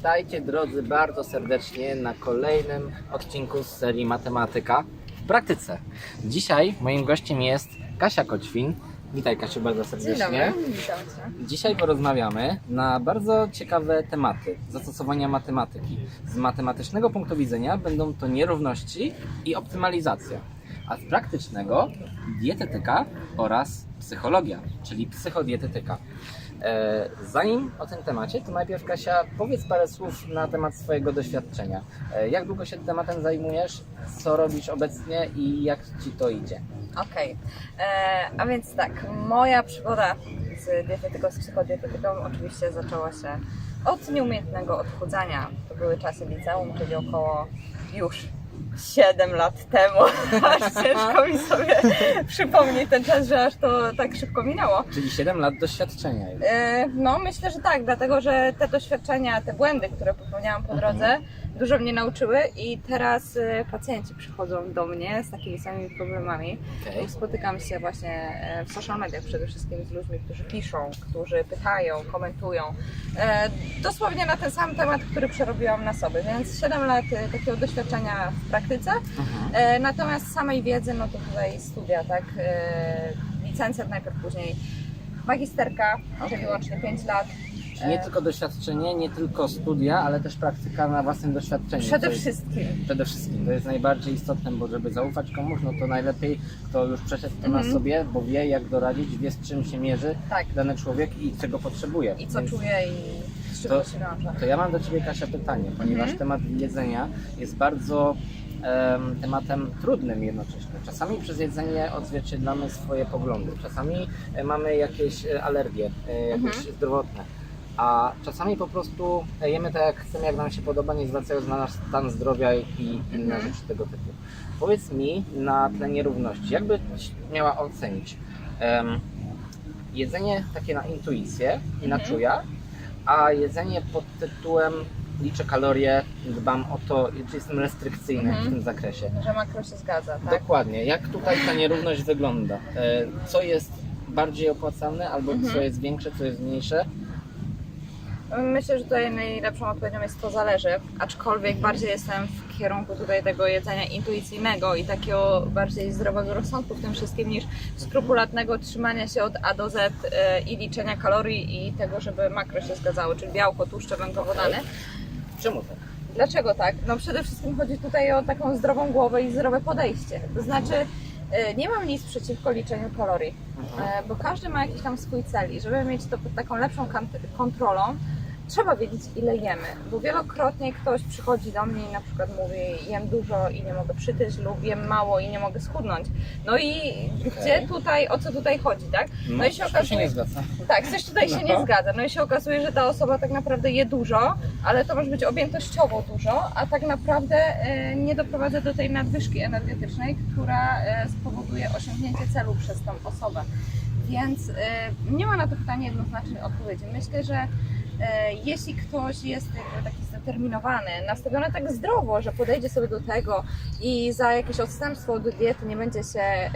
Witajcie drodzy bardzo serdecznie na kolejnym odcinku z serii Matematyka w praktyce. Dzisiaj moim gościem jest Kasia Koćwin. Witaj Kasiu bardzo Dzień serdecznie. dobry, witam Cię. Dzisiaj porozmawiamy na bardzo ciekawe tematy zastosowania matematyki. Z matematycznego punktu widzenia będą to nierówności i optymalizacja, a z praktycznego dietetyka oraz psychologia, czyli psychodietetyka. E, Zanim o tym temacie, to najpierw Kasia, powiedz parę słów na temat swojego doświadczenia. E, Jak długo się tematem zajmujesz, co robisz obecnie i jak Ci to idzie? Okej, E, a więc tak, moja przygoda z dietetyką, z psychodietetyką oczywiście zaczęła się od nieumiejętnego odchudzania. To były czasy liceum, czyli około już 7 lat temu. Aż ciężko mi sobie przypomnieć ten czas, że aż to tak szybko minęło. Czyli 7 lat doświadczenia. E, No, myślę, że tak, dlatego że te doświadczenia, te błędy, które popełniałam po drodze, dużo mnie nauczyły i teraz e, pacjenci przychodzą do mnie z takimi samymi problemami. Okej. Spotykam się właśnie e, w social mediach przede wszystkim z ludźmi, którzy piszą, którzy pytają, komentują. E, Dosłownie na ten sam temat, który przerobiłam na sobie, więc 7 lat e, takiego doświadczenia w praktyce. Mhm. E, Natomiast samej wiedzy, no to tutaj studia, tak? E, Licencjat najpierw, później magisterka, czyli łącznie 5 lat. Nie tylko doświadczenie, nie tylko studia, ale też praktyka na własnym doświadczeniu. Przede To jest- wszystkim. Przede wszystkim, to jest najbardziej istotne, bo żeby zaufać komuś, no to najlepiej kto już przeszedł to na Mhm. sobie, bo wie jak doradzić, wie z czym się mierzy Tak. dany człowiek i czego potrzebuje. I co Więc czuję i To- to ja mam do Ciebie Kasia pytanie, ponieważ Mhm. temat jedzenia jest bardzo em, tematem trudnym jednocześnie. Czasami przez jedzenie odzwierciedlamy swoje poglądy, czasami e, mamy jakieś e, alergie, e, jakieś Mhm. zdrowotne. A czasami po prostu jemy tak jak chcemy, jak nam się podoba, nie zwracając na nasz stan zdrowia i inne Mhm. rzeczy tego typu. Powiedz mi na tle nierówności, jakby miała ocenić em, jedzenie takie na intuicję i na Mhm. czuja, a jedzenie pod tytułem liczę kalorie, dbam o to, czy jestem restrykcyjny Mhm. w tym zakresie. Że makro się zgadza, tak? Dokładnie. Jak tutaj ta nierówność wygląda? E, Co jest bardziej opłacalne, albo Mhm. co jest większe, co jest mniejsze? Myślę, że tutaj najlepszą odpowiedzią jest to zależy, aczkolwiek bardziej jestem w kierunku tutaj tego jedzenia intuicyjnego i takiego bardziej zdrowego rozsądku w tym wszystkim niż skrupulatnego trzymania się od A do Z e, i liczenia kalorii i tego, żeby makro się zgadzały, czyli białko, tłuszcze, węglowodany. Czemu tak? Dlaczego tak? No przede wszystkim chodzi tutaj o taką zdrową głowę i zdrowe podejście. To znaczy e, nie mam nic przeciwko liczeniu kalorii, Mhm. e, bo każdy ma jakiś tam swój cel i żeby mieć to pod taką lepszą kontrolą, trzeba wiedzieć ile jemy, bo wielokrotnie ktoś przychodzi do mnie i na przykład mówi jem dużo i nie mogę przytyć lub jem mało i nie mogę schudnąć. No i gdzie tutaj, o co tutaj chodzi, tak? No, i się to się okazuje- nie zgadza. Tak, coś tutaj się No. nie zgadza. No i się okazuje, że ta osoba tak naprawdę je dużo, ale to może być objętościowo dużo, a tak naprawdę e, nie doprowadza do tej nadwyżki energetycznej, która e, spowoduje osiągnięcie celu przez tą osobę. Więc e, nie ma na to pytanie jednoznacznej odpowiedzi. Myślę, że jeśli ktoś jest taki zdeterminowany, nastawiony tak zdrowo, że podejdzie sobie do tego i za jakieś odstępstwo od diety nie będzie się e,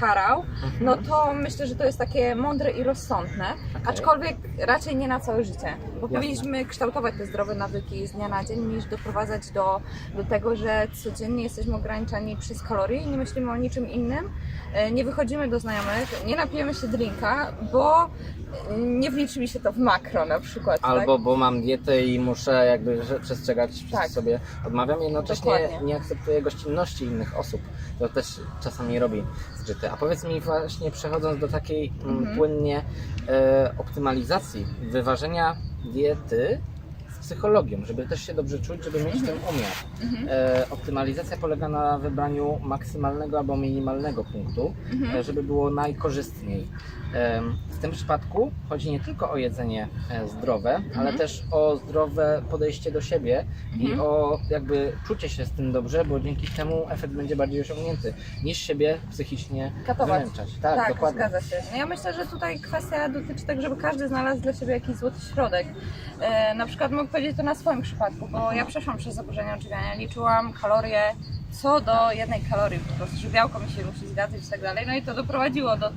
karał, no to myślę, że to jest takie mądre i rozsądne, Okej. aczkolwiek raczej nie na całe życie, bo Jasne. powinniśmy kształtować te zdrowe nawyki z dnia na dzień, niż doprowadzać do, do tego, że codziennie jesteśmy ograniczani przez kalorie i nie myślimy o niczym innym, e, nie wychodzimy do znajomych, nie napijemy się drinka, bo e, nie wliczy mi się to w makro na przykład. Albo bo mam dietę i muszę jakby że- przestrzegać, Tak. sobie odmawiam, jednocześnie Dokładnie. nie akceptuję gościnności innych osób. To też czasami robi zgrzyty. A powiedz mi właśnie przechodząc do takiej mm, Mhm. płynnie e, optymalizacji, wyważenia diety z psychologią, żeby też się dobrze czuć, żeby mieć ten umiar. Mhm. E, optymalizacja polega na wybraniu maksymalnego albo minimalnego punktu, Mhm. e, żeby było najkorzystniej. Em, W tym przypadku chodzi nie tylko o jedzenie e, zdrowe, ale też o zdrowe podejście do siebie i Mhm. o jakby czucie się z tym dobrze, bo dzięki temu efekt będzie bardziej osiągnięty, niż siebie psychicznie Katować. wymęczać. Tak, Tak, dokładnie. zgadza się. No ja myślę, że tutaj kwestia dotyczy tego, żeby każdy znalazł dla siebie jakiś złoty środek. E, na przykład mogę powiedzieć to na swoim przypadku, bo ja przeszłam przez zaburzenia odżywiania, liczyłam kalorie co do jednej kalorii, po prostu, że białko mi się musi zgadzać i tak dalej. No i to doprowadziło do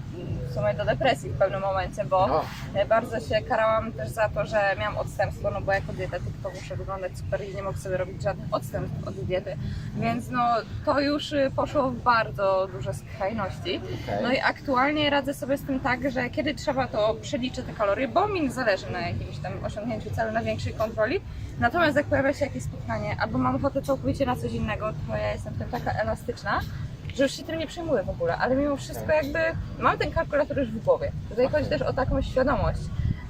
w sumie do depresji w pewnym momencie, bo No, e, bardzo się karałam też za to, że miałam odstępstwo, no bo jako dietetyk to muszę wyglądać super i nie mogę sobie robić żadnych odstępstw od diety, więc no to już y, poszło w bardzo duże skrajności. okej. No i aktualnie radzę sobie z tym tak, że kiedy trzeba, to przeliczę te kalorie, bo mi nie zależy na jakimś tam osiągnięciu celu, na większej kontroli. Natomiast jak pojawia się jakieś spotkanie, albo mam ochotę całkowicie na coś innego, to ja jestem w tym taka elastyczna, że już się tym nie przejmuję w ogóle, ale mimo wszystko jakby mam ten kalkulator już w głowie. Tutaj chodzi też o taką świadomość,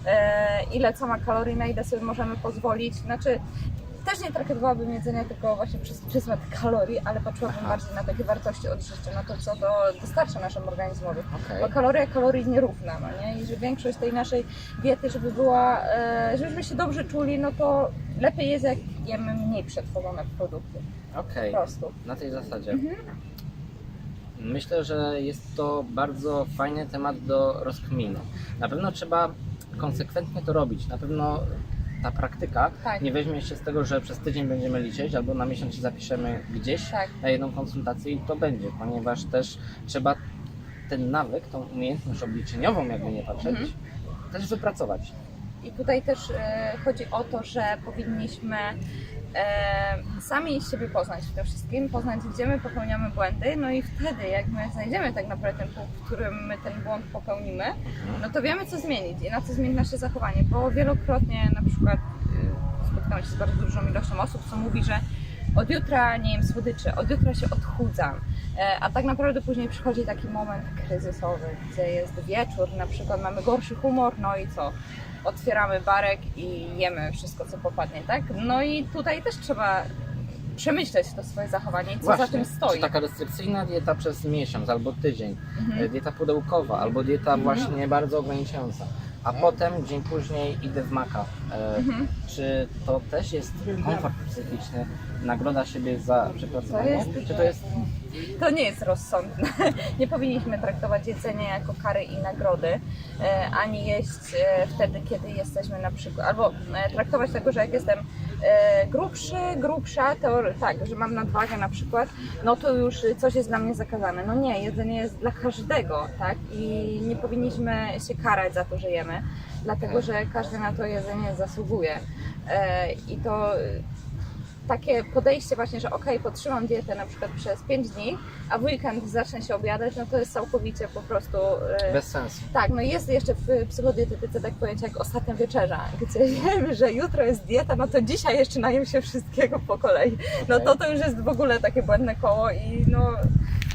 e, ile co ma kalorii, na ile sobie możemy pozwolić. Znaczy, też nie traktowałabym jedzenia tylko właśnie przez pryzmat kalorii, ale patrzyłabym Aha. bardziej na takie wartości odżywcze, na to, co to dostarcza naszemu organizmowi. Okej. Bo kaloria kalorii nierówna, no nie? I że większość tej naszej diety, żeby była, e, żebyśmy się dobrze czuli, no to lepiej jest, jak jemy mniej przetworzone produkty. Okej, Po prostu. na tej zasadzie. Mhm. Myślę, że jest to bardzo fajny temat do rozkminu. Na pewno trzeba konsekwentnie to robić. Na pewno ta praktyka Tak. nie weźmie się z tego, że przez tydzień będziemy liczyć, albo na miesiąc się zapiszemy gdzieś Tak. na jedną konsultację i to będzie, ponieważ też trzeba ten nawyk, tą umiejętność obliczeniową, jakby nie patrzeć, Mhm. też wypracować. I tutaj też e, chodzi o to, że powinniśmy e, sami siebie poznać w wszystkim, poznać gdzie my popełniamy błędy, no i wtedy jak my znajdziemy tak naprawdę ten punkt, w którym my ten błąd popełnimy, no to wiemy co zmienić i na co zmienić nasze zachowanie, bo wielokrotnie na przykład y, spotkałam się z bardzo dużą ilością osób, co mówi, że od jutra nie jem słodyczy, od jutra się odchudzam, E, a tak naprawdę później przychodzi taki moment kryzysowy, gdzie jest wieczór, na przykład mamy gorszy humor, no i co? Otwieramy barek i jemy wszystko, co popadnie, tak? No i tutaj też trzeba przemyśleć to swoje zachowanie i co za tym stoi. Czy taka restrykcyjna dieta przez miesiąc albo tydzień, Mhm. e, dieta pudełkowa albo dieta właśnie bardzo ograniczająca, a potem dzień później idę w maka. E, Mhm. Czy to też jest komfort psychiczny, nagroda siebie za przepracowanie? To jest- Czy to jest To nie jest rozsądne. Nie powinniśmy traktować jedzenia jako kary i nagrody, e, ani jeść e, wtedy, kiedy jesteśmy na przykład, albo e, traktować tego, że jak jestem grubszy, grubsza, to tak, że mam nadwagę na przykład, no to już coś jest dla mnie zakazane. No nie, jedzenie jest dla każdego, tak? I nie powinniśmy się karać za to, że jemy, dlatego że każdy na to jedzenie zasługuje. E, I to takie podejście właśnie, że okej, podtrzymam dietę na przykład przez 5 dni, a w weekend zacznę się obiadać, no to jest całkowicie po prostu... e, bez sensu? Tak, no jest jeszcze w psychodietetyce tak pojęcie jak ostatnia wieczerza, gdzie wiemy, że jutro jest dieta, no to dzisiaj jeszcze najem się wszystkiego po kolei. No Okej. to to już jest w ogóle takie błędne koło i no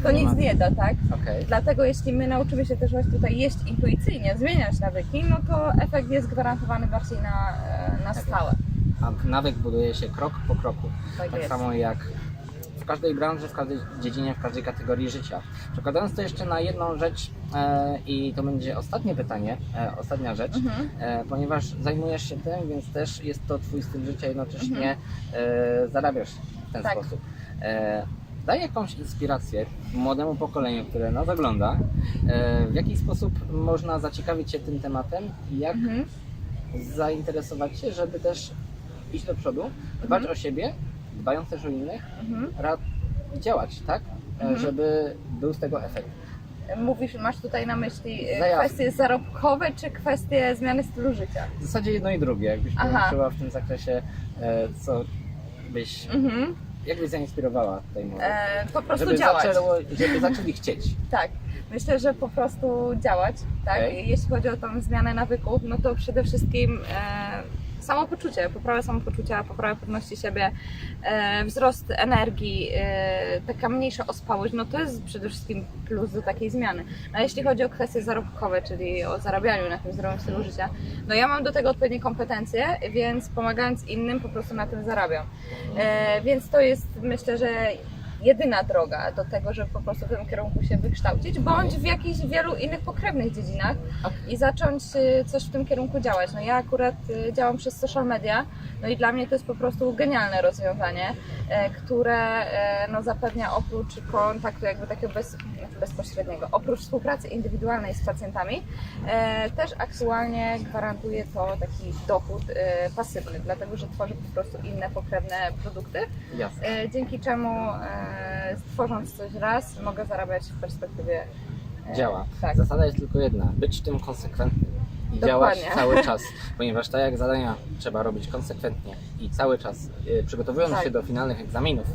to nic nie da, tak? Okej. Dlatego jeśli my nauczymy się też właśnie tutaj jeść intuicyjnie, zmieniać nawyki, no to efekt jest gwarantowany bardziej na, e, na Tak. stałe. A nawyk buduje się krok po kroku. Tak Tak samo jak w każdej branży, w każdej dziedzinie, w każdej kategorii życia. Przekładając to jeszcze na jedną rzecz e, i to będzie ostatnie pytanie, e, ostatnia rzecz, Mhm. e, ponieważ zajmujesz się tym, więc też jest to Twój styl życia, jednocześnie Mhm. e, zarabiasz w ten Tak. sposób. E, daj jakąś inspirację młodemu pokoleniu, które nas ogląda, e, w jaki sposób można zaciekawić się tym tematem i jak Mhm. zainteresować się, żeby też iść do przodu, dbać Mhm. o siebie, dbając też o innych, Mhm. rad działać, tak? E, Mhm. Żeby był z tego efekt. Mówisz, masz tutaj na myśli e, kwestie zarobkowe czy kwestie zmiany stylu życia? W zasadzie jedno i drugie, jakbyś Aha. w tym zakresie, e, co byś, Mhm. jak byś zainspirowała tutaj młodych? E, po prostu żeby, działać. zaczęło, żeby zaczęli chcieć. Tak. Myślę, że po prostu działać, tak? Okej. Jeśli chodzi o tą zmianę nawyków, no to przede wszystkim e, samopoczucie, poprawę samopoczucia, poprawę pewności siebie, e, wzrost energii, e, taka mniejsza ospałość, no to jest przede wszystkim plus do takiej zmiany. A jeśli chodzi o kwestie zarobkowe, czyli o zarabianiu na tym zdrowym stylu życia, no ja mam do tego odpowiednie kompetencje, więc pomagając innym po prostu na tym zarabiam. E, więc to jest myślę, że jedyna droga do tego, żeby po prostu w tym kierunku się wykształcić, bądź w jakichś wielu innych pokrewnych dziedzinach i zacząć y, coś w tym kierunku działać. No ja akurat y, działam przez social media, no i dla mnie to jest po prostu genialne rozwiązanie, e, które e, no, zapewnia oprócz kontaktu jakby takiego bez, bezpośredniego, oprócz współpracy indywidualnej z pacjentami, e, też aktualnie gwarantuje to taki dochód pasywny, dlatego że tworzy po prostu inne pokrewne produkty, Jasne. Dzięki czemu tworząc coś raz mogę zarabiać w perspektywie E, działa. Tak. Zasada jest tylko jedna, być tym konsekwentnym i Dokładnie. działać cały czas, ponieważ tak jak zadania trzeba robić konsekwentnie i cały czas, e, przygotowując Tak. się do finalnych egzaminów,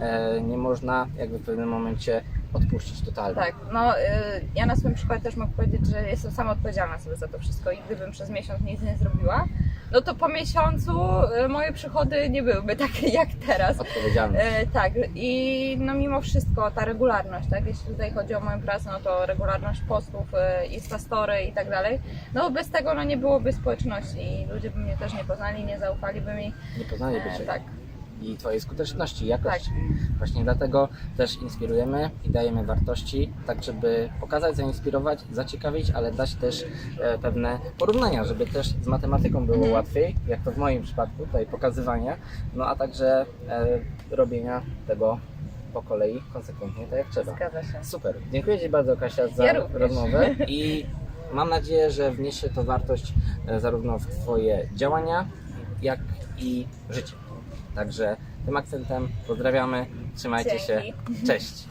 e, nie można jakby w pewnym momencie odpuścić totalnie. Tak, no ja na swoim przykładzie też mogę powiedzieć, że jestem sama odpowiedzialna sobie za to wszystko i gdybym przez miesiąc nic nie zrobiła, no to po miesiącu y, moje przychody nie byłyby takie jak teraz. Odpowiedzialność. E, tak, i no mimo wszystko ta regularność, tak, jeśli tutaj chodzi o moją pracę, no to regularność postów, e, Instastory i tak dalej, no bez tego no nie byłoby społeczności i ludzie by mnie też nie poznali, nie zaufaliby mi. Nie poznaliby E, Cię. tak, i Twojej skuteczności, jakości. Właśnie dlatego też inspirujemy i dajemy wartości, tak żeby pokazać, zainspirować, zaciekawić, ale dać też e, pewne porównania, żeby też z matematyką było Mhm. łatwiej, jak to w moim przypadku, tutaj pokazywania, no a także e, robienia tego po kolei konsekwentnie, tak jak trzeba. zgadza się. Super. Dziękuję Ci bardzo Kasia za Ja rozmowę i mam nadzieję, że wniesie to wartość e, zarówno w Twoje działania, jak i życie. Także tym akcentem pozdrawiamy, trzymajcie się, Dzięki. cześć.